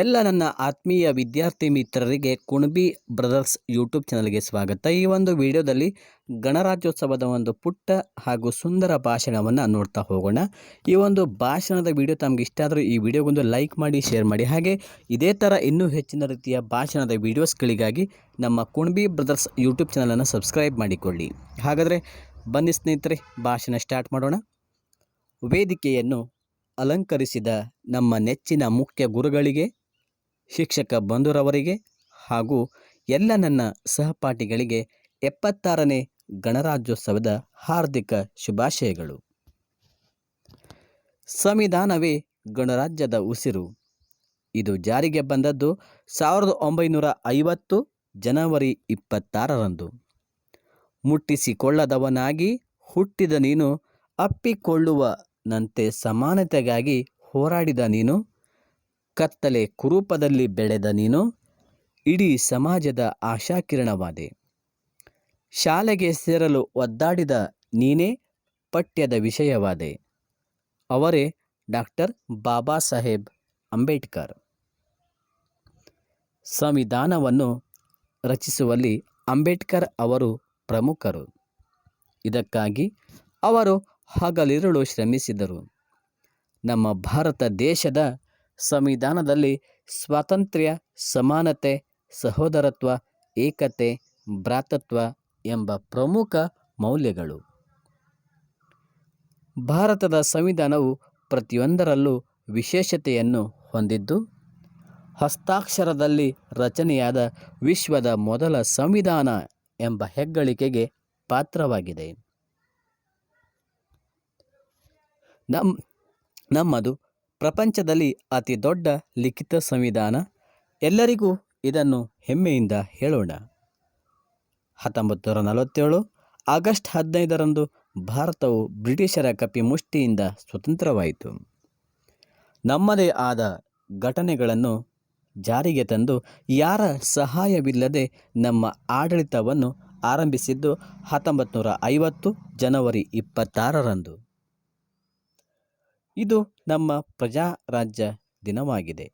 ಎಲ್ಲ ನನ್ನ ಆತ್ಮೀಯ ವಿದ್ಯಾರ್ಥಿ ಮಿತ್ರರಿಗೆ ಕುಣಬಿ ಬ್ರದರ್ಸ್ ಯೂಟ್ಯೂಬ್ ಚಾನಲ್ಗೆ ಸ್ವಾಗತ. ಈ ಒಂದು ವಿಡಿಯೋದಲ್ಲಿ ಗಣರಾಜ್ಯೋತ್ಸವದ ಒಂದು ಪುಟ್ಟ ಹಾಗೂ ಸುಂದರ ಭಾಷಣವನ್ನು ನೋಡ್ತಾ ಹೋಗೋಣ. ಈ ಒಂದು ಭಾಷಣದ ವಿಡಿಯೋ ತಮಗೆ ಇಷ್ಟ ಆದರೂ ಈ ವಿಡಿಯೋಗೊಂದು ಲೈಕ್ ಮಾಡಿ, ಶೇರ್ ಮಾಡಿ. ಹಾಗೆ ಇದೇ ಥರ ಇನ್ನೂ ಹೆಚ್ಚಿನ ರೀತಿಯ ಭಾಷಣದ ವಿಡಿಯೋಸ್ಗಳಿಗಾಗಿ ನಮ್ಮ ಕುಣಬಿ ಬ್ರದರ್ಸ್ ಯೂಟ್ಯೂಬ್ ಚಾನಲನ್ನು ಸಬ್ಸ್ಕ್ರೈಬ್ ಮಾಡಿಕೊಳ್ಳಿ. ಹಾಗಾದರೆ ಬನ್ನಿ ಸ್ನೇಹಿತರೆ, ಭಾಷಣ ಸ್ಟಾರ್ಟ್ ಮಾಡೋಣ. ವೇದಿಕೆಯನ್ನು ಅಲಂಕರಿಸಿದ ನಮ್ಮ ನೆಚ್ಚಿನ ಮುಖ್ಯ ಗುರುಗಳಿಗೆ ಶಿಕ್ಷಕ ಬಂಧುರವರಿಗೆ ಹಾಗೂ ಎಲ್ಲ ನನ್ನ ಸಹಪಾಠಿಗಳಿಗೆ ಎಪ್ಪತ್ತಾರನೇ ಗಣರಾಜ್ಯೋತ್ಸವದ ಹಾರ್ದಿಕ ಶುಭಾಶಯಗಳು. ಸಂವಿಧಾನವೇ ಗಣರಾಜ್ಯದ ಉಸಿರು. ಇದು ಜಾರಿಗೆ ಬಂದದ್ದು ಸಾವಿರದ ಒಂಬೈನೂರ ಐವತ್ತು ಜನವರಿ ಇಪ್ಪತ್ತಾರರಂದು. ಮುಟ್ಟಿಸಿಕೊಳ್ಳದವನಾಗಿ ಹುಟ್ಟಿದ ನೀನು, ಅಪ್ಪಿಕೊಳ್ಳುವನಂತೆ ಸಮಾನತೆಗಾಗಿ ಹೋರಾಡಿದ ನೀನು ಕತ್ತಲೆ ಕುರೂಪದಲ್ಲಿ ಬೆಳೆದ ನೀನು ಇಡೀ ಸಮಾಜದ ಆಶಾಕಿರಣವಾದೆ. ಶಾಲೆಗೆ ಸೇರಲು ಒದ್ದಾಡಿದ ನೀನೇ ಪಠ್ಯದ ವಿಷಯವಾದೆ. ಅವರೇ ಡಾಕ್ಟರ್ ಬಾಬಾ ಸಾಹೇಬ್ ಅಂಬೇಡ್ಕರ್. ಸಂವಿಧಾನವನ್ನು ರಚಿಸುವಲ್ಲಿ ಅಂಬೇಡ್ಕರ್ ಅವರು ಪ್ರಮುಖರು. ಇದಕ್ಕಾಗಿ ಅವರು ಹಗಲಿರುಳು ಶ್ರಮಿಸಿದರು. ನಮ್ಮ ಭಾರತ ದೇಶದ ಸಂವಿಧಾನದಲ್ಲಿ ಸ್ವಾತಂತ್ರ್ಯ, ಸಮಾನತೆ, ಸಹೋದರತ್ವ, ಏಕತೆ, ಭ್ರಾತೃತ್ವ ಎಂಬ ಪ್ರಮುಖ ಮೌಲ್ಯಗಳು. ಭಾರತದ ಸಂವಿಧಾನವು ಪ್ರತಿಯೊಂದರಲ್ಲೂ ವಿಶೇಷತೆಯನ್ನು ಹೊಂದಿದ್ದು, ಹಸ್ತಾಕ್ಷರದಲ್ಲಿ ರಚನೆಯಾದ ವಿಶ್ವದ ಮೊದಲ ಸಂವಿಧಾನ ಎಂಬ ಹೆಗ್ಗಳಿಕೆಗೆ ಪಾತ್ರವಾಗಿದೆ. ನಮ್ಮ ನಮ್ಮದು ಪ್ರಪಂಚದಲ್ಲಿ ಅತಿ ದೊಡ್ಡ ಲಿಖಿತ ಸಂವಿಧಾನ. ಎಲ್ಲರಿಗೂ ಇದನ್ನು ಹೆಮ್ಮೆಯಿಂದ ಹೇಳೋಣ. ಹತ್ತೊಂಬತ್ತು ನೂರ ನಲವತ್ತೇಳು ಆಗಸ್ಟ್ ಹದಿನೈದರಂದು ಭಾರತವು ಬ್ರಿಟಿಷರ ಕಪಿ ಮುಷ್ಟಿಯಿಂದ ಸ್ವತಂತ್ರವಾಯಿತು. ನಮ್ಮದೇ ಆದ ಘಟನೆಗಳನ್ನು ಜಾರಿಗೆ ತಂದು ಯಾರ ಸಹಾಯವಿಲ್ಲದೆ ನಮ್ಮ ಆಡಳಿತವನ್ನು ಆರಂಭಿಸಿದ್ದು ಹತ್ತೊಂಬತ್ತು ನೂರ ಐವತ್ತು ಜನವರಿ ಇಪ್ಪತ್ತಾರರಂದು. ಇದು ನಮ್ಮ ಪ್ರಜಾರಾಜ್ಯ ದಿನವಾಗಿದೆ.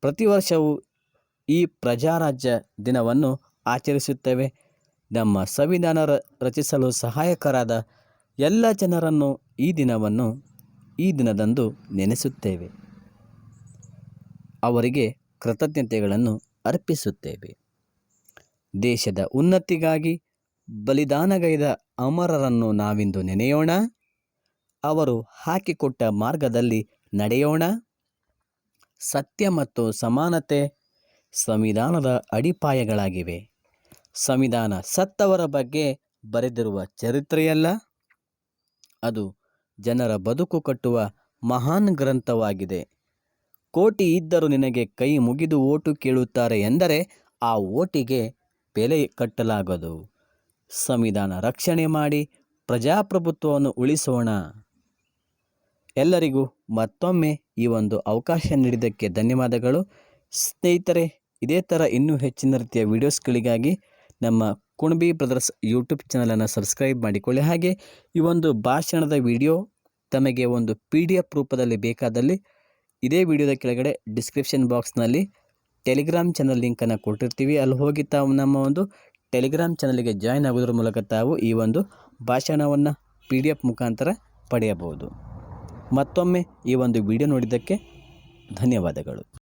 ಪ್ರತಿ ವರ್ಷವೂ ಈ ಪ್ರಜಾರಾಜ್ಯ ದಿನವನ್ನು ಆಚರಿಸುತ್ತೇವೆ. ನಮ್ಮ ಸಂವಿಧಾನ ರಚಿಸಲು ಸಹಾಯಕರಾದ ಎಲ್ಲ ಜನರನ್ನು ಈ ದಿನವನ್ನು, ಈ ದಿನದಂದು ನೆನೆಸುತ್ತೇವೆ. ಅವರಿಗೆ ಕೃತಜ್ಞತೆಗಳನ್ನು ಅರ್ಪಿಸುತ್ತೇವೆ. ದೇಶದ ಉನ್ನತಿಗಾಗಿ ಬಲಿದಾನಗೈದ ಅಮರರನ್ನು ನಾವಿಂದು ನೆನೆಯೋಣ. ಅವರು ಹಾಕಿಕೊಟ್ಟ ಮಾರ್ಗದಲ್ಲಿ ನಡೆಯೋಣ? ಸತ್ಯ ಮತ್ತು ಸಮಾನತೆ ಸಂವಿಧಾನದ ಅಡಿಪಾಯಗಳಾಗಿವೆ. ಸಂವಿಧಾನ ಸತ್ತವರ ಬಗ್ಗೆ ಬರೆದಿರುವ ಚರಿತ್ರೆಯಲ್ಲ? ಅದು ಜನರ ಬದುಕು ಕಟ್ಟುವ ಮಹಾನ್ ಗ್ರಂಥವಾಗಿದೆ. ಕೋಟಿ ಇದ್ದರೂ ನಿನಗೆ ಕೈ ಮುಗಿದು ಓಟು ಕೇಳುತ್ತಾರೆ ಎಂದರೆ ಆ ಓಟಿಗೆ ಬೆಲೆ ಕಟ್ಟಲಾಗದು. ಸಂವಿಧಾನ ರಕ್ಷಣೆ ಮಾಡಿ ಪ್ರಜಾಪ್ರಭುತ್ವವನ್ನು ಉಳಿಸೋಣ. ಎಲ್ಲರಿಗೂ ಮತ್ತೊಮ್ಮೆ ಈ ಒಂದು ಅವಕಾಶ ನೀಡಿದ್ದಕ್ಕೆ ಧನ್ಯವಾದಗಳು. ಸ್ನೇಹಿತರೆ, ಇದೇ ಥರ ಇನ್ನೂ ಹೆಚ್ಚಿನ ರೀತಿಯ ವಿಡಿಯೋಸ್ಗಳಿಗಾಗಿ ನಮ್ಮ ಕುಣಬಿ ಬ್ರದರ್ಸ್ ಯೂಟ್ಯೂಬ್ ಚಾನಲನ್ನು ಸಬ್ಸ್ಕ್ರೈಬ್ ಮಾಡಿಕೊಳ್ಳಿ. ಹಾಗೆ ಈ ಒಂದು ಭಾಷಣದ ವಿಡಿಯೋ ತಮಗೆ ಒಂದು ಪಿ ಡಿ ಎಫ್ ರೂಪದಲ್ಲಿ ಬೇಕಾದಲ್ಲಿ ಇದೇ ವಿಡಿಯೋದ ಕೆಳಗಡೆ ಡಿಸ್ಕ್ರಿಪ್ಷನ್ ಬಾಕ್ಸ್ನಲ್ಲಿ ಟೆಲಿಗ್ರಾಮ್ ಚಾನಲ್ ಲಿಂಕನ್ನು ಕೊಟ್ಟಿರ್ತೀವಿ. ಅಲ್ಲಿ ಹೋಗಿ ತಾವು ನಮ್ಮ ಒಂದು ಟೆಲಿಗ್ರಾಮ್ ಚಾನಲ್ಗೆ ಜಾಯ್ನ್ ಆಗೋದ್ರ ಮೂಲಕ ತಾವು ಈ ಒಂದು ಭಾಷಣವನ್ನು ಪಿ ಡಿ ಎಫ್ ಮುಖಾಂತರ ಪಡೆಯಬಹುದು. ಮತ್ತೊಮ್ಮೆ ಈ ಒಂದು ವಿಡಿಯೋ ನೋಡಿದ್ದಕ್ಕೆ ಧನ್ಯವಾದಗಳು.